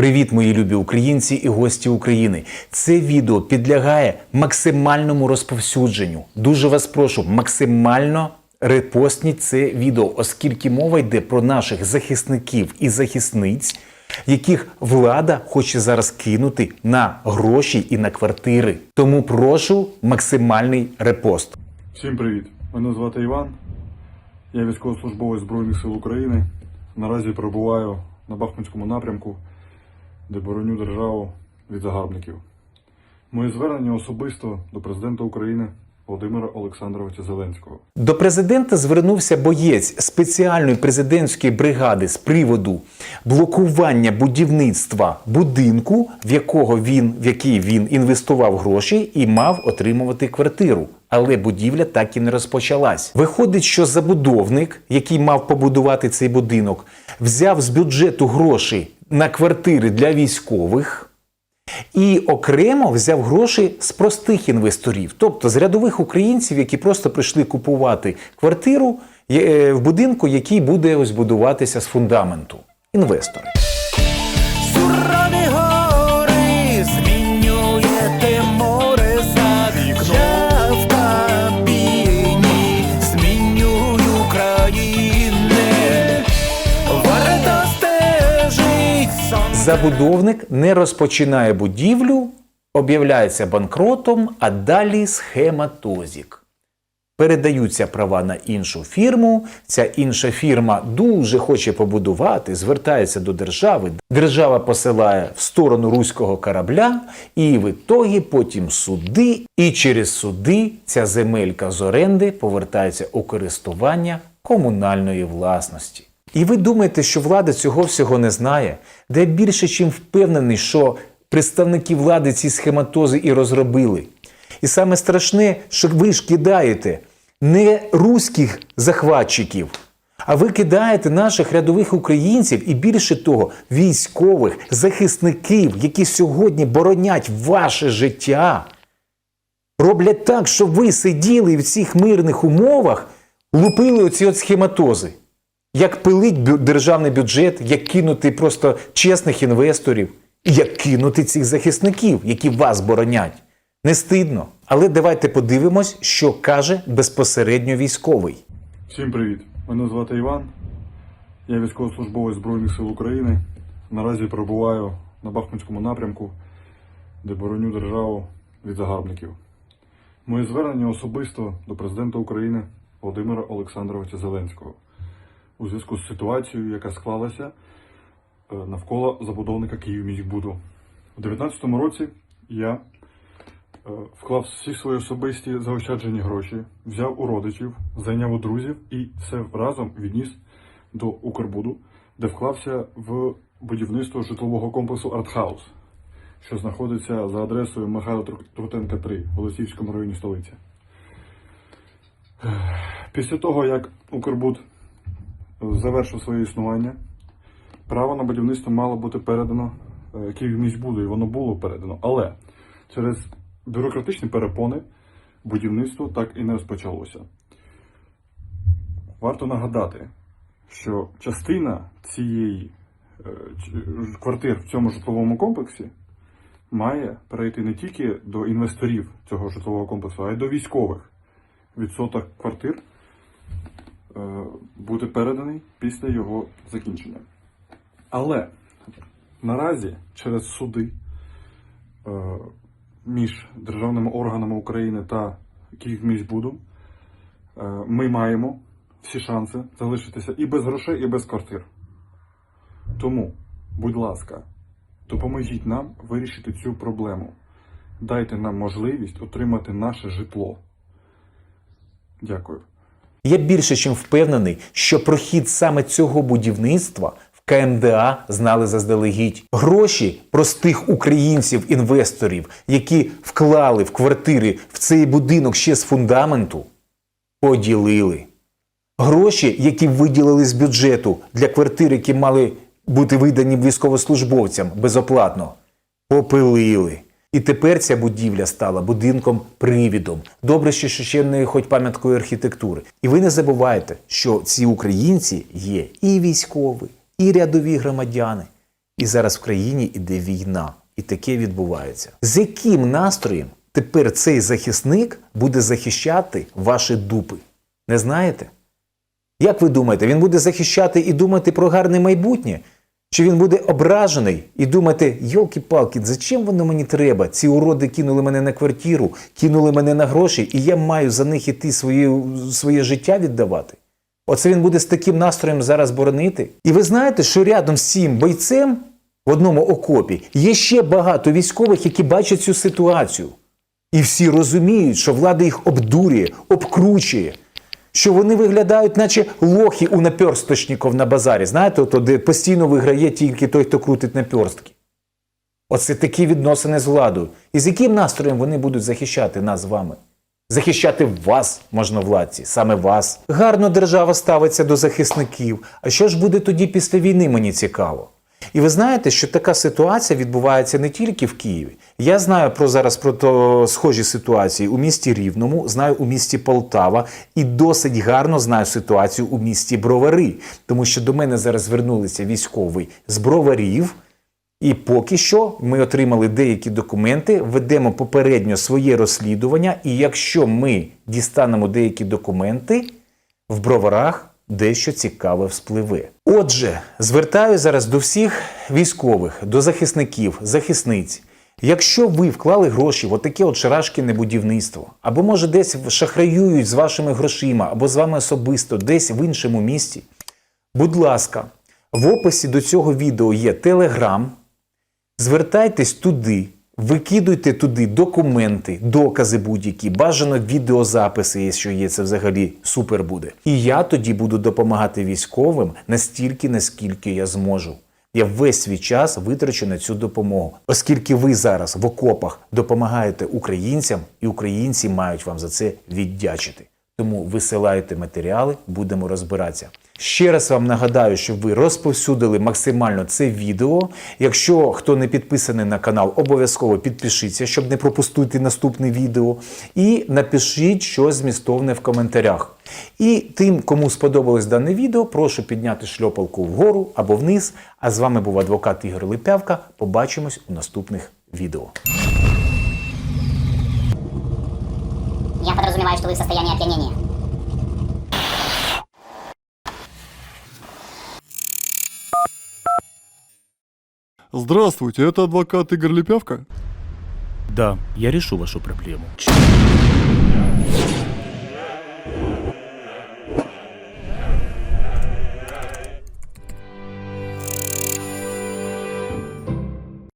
Привіт, мої любі українці і гості України. Це відео підлягає максимальному розповсюдженню. Дуже вас прошу, максимально репостніть це відео, оскільки мова йде про наших захисників і захисниць, яких влада хоче зараз кинути на гроші і на квартири. Тому прошу максимальний репост. Всім привіт! Мене звати Іван. Я військовослужбовець Збройних сил України. Наразі перебуваю на Бахмутському напрямку, де бороню державу від загарбників. Моє звернення особисто до президента України Володимира Олександровича Зеленського. До президента звернувся боєць спеціальної президентської бригади з приводу блокування будівництва будинку, в якого він в який він інвестував гроші і мав отримувати квартиру. Але будівля так і не розпочалась. Виходить, що забудовник, який мав побудувати цей будинок, взяв з бюджету гроші на квартири для військових. І окремо взяв гроші з простих інвесторів, тобто з рядових українців, які просто прийшли купувати квартиру е, в будинку, який буде ось будуватися з фундаменту. Інвестори. Забудовник не розпочинає будівлю, об'являється банкротом, а далі схема Тозік. Передаються права на іншу фірму. Ця інша фірма дуже хоче побудувати, звертається до держави. Держава посилає в сторону руського корабля, і в ітогі потім суди. І через суди ця земелька з оренди повертається у користування комунальної власності. І ви думаєте, що влада цього всього не знає? Де більше чим впевнений, що представники влади ці схематози і розробили. І саме страшне, що ви ж кидаєте не руських захватчиків, а ви кидаєте наших рядових українців і більше того, військових захисників, які сьогодні боронять ваше життя. Роблять так, щоб ви сиділи в цих мирних умовах лупили оці от схематози. Як пилить державний бюджет, як кинути просто чесних інвесторів, як кинути цих захисників, які вас боронять. Не стидно. Але давайте подивимось, що каже безпосередньо військовий. Всім привіт! Мене звати Іван. Я військовослужбовець Збройних сил України. Наразі перебуваю на Бахмутському напрямку, де бороню державу від загарбників. Моє звернення особисто до президента України Володимира Олександровича Зеленського у зв'язку з ситуацією, яка склалася е, навколо забудовника Київміськбуду. У 2019 році я е, вклав всі свої особисті заощаджені гроші, взяв у родичів, зайняв у друзів і все разом відніс до Укрбуду, де вклався в будівництво житлового комплексу Артхаус, що знаходиться за адресою Михайла Тру- Трутенка 3 в Голосіївському районі столиці. Після того, як Укрбуд завершив своє існування, право на будівництво мало бути передано е, Київміськбуду, і воно було передано. Але через бюрократичні перепони будівництво так і не розпочалося. Варто нагадати, що частина цієї е, квартир в цьому житловому комплексі має перейти не тільки до інвесторів цього житлового комплексу, а й до військових. Відсоток квартир е, буде переданий після його закінчення. Але наразі через суди е, між державними органами України та Київміськбудом е, ми маємо всі шанси залишитися і без грошей, і без квартир. Тому, будь ласка, допоможіть нам вирішити цю проблему. Дайте нам можливість отримати наше житло. Дякую. Я більше чим впевнений, що про хід саме цього будівництва в КМДА знали заздалегідь. Гроші простих українців-інвесторів, які вклали в квартири в цей будинок ще з фундаменту, поділили. Гроші, які виділили з бюджету для квартир, які мали бути видані військовослужбовцям безоплатно, попилили. І тепер ця будівля стала будинком привідом. Добре, що ще не хоч пам'яткою архітектури. І ви не забувайте, що ці українці є і військові, і рядові громадяни, І зараз в країні іде війна, і таке відбувається. З яким настроєм тепер цей захисник буде захищати ваші дупи? Не знаєте? Як ви думаєте, він буде захищати і думати про гарне майбутнє? Чи він буде ображений і думати, йолки-палки, зачем воно мені треба? Ці уроди кинули мене на квартиру, кинули мене на гроші, і я маю за них іти своє, своє життя віддавати? Оце він буде з таким настроєм зараз боронити. І ви знаєте, що рядом з цим бойцем в одному окопі є ще багато військових, які бачать цю ситуацію. І всі розуміють, що влада їх обдурює, обкручує, що вони виглядають, наче лохи у наперсточників на базарі. Знаєте, ото, де постійно виграє тільки той, хто крутить наперстки. Оце такі відносини з владою. І з яким настроєм вони будуть захищати нас з вами? Захищати вас, можновладці, саме вас. Гарно держава ставиться до захисників. А що ж буде тоді після війни, мені цікаво. І ви знаєте, що така ситуація відбувається не тільки в Києві. Я знаю про зараз про то схожі ситуації у місті Рівному, знаю у місті Полтава і досить гарно знаю ситуацію у місті Бровари, тому що до мене зараз звернулися військовий з Броварів. І поки що ми отримали деякі документи, ведемо попередньо своє розслідування, і якщо ми дістанемо деякі документи, в броварах дещо цікаве вспливе. Отже, звертаю зараз до всіх військових, до захисників, захисниць. Якщо ви вклали гроші в отаке от шарашкіне будівництво, або може десь шахраюють з вашими грошима, або з вами особисто, десь в іншому місті, будь ласка, в описі до цього відео є телеграм. Звертайтесь туди, викидуйте туди документи, докази будь-які, бажано відеозаписи, якщо є, це взагалі супер буде. І я тоді буду допомагати військовим настільки, наскільки я зможу. Я весь свій час витрачу на цю допомогу, оскільки ви зараз в окопах допомагаєте українцям, і українці мають вам за це віддячити. Тому висилайте матеріали, будемо розбиратися. Ще раз вам нагадаю, щоб ви розповсюдили максимально це відео. Якщо хто не підписаний на канал, обов'язково підпишіться, щоб не пропустити наступне відео. І напишіть щось змістовне в коментарях. І тим, кому сподобалось дане відео, прошу підняти шльопалку вгору або вниз. А з вами був адвокат Ігор Липявка. Побачимось у наступних відео. Я подразумеваю, что вы в состоянии опьянения. Здравствуйте, это адвокат Игорь Лепявка? Да, я решу вашу проблему.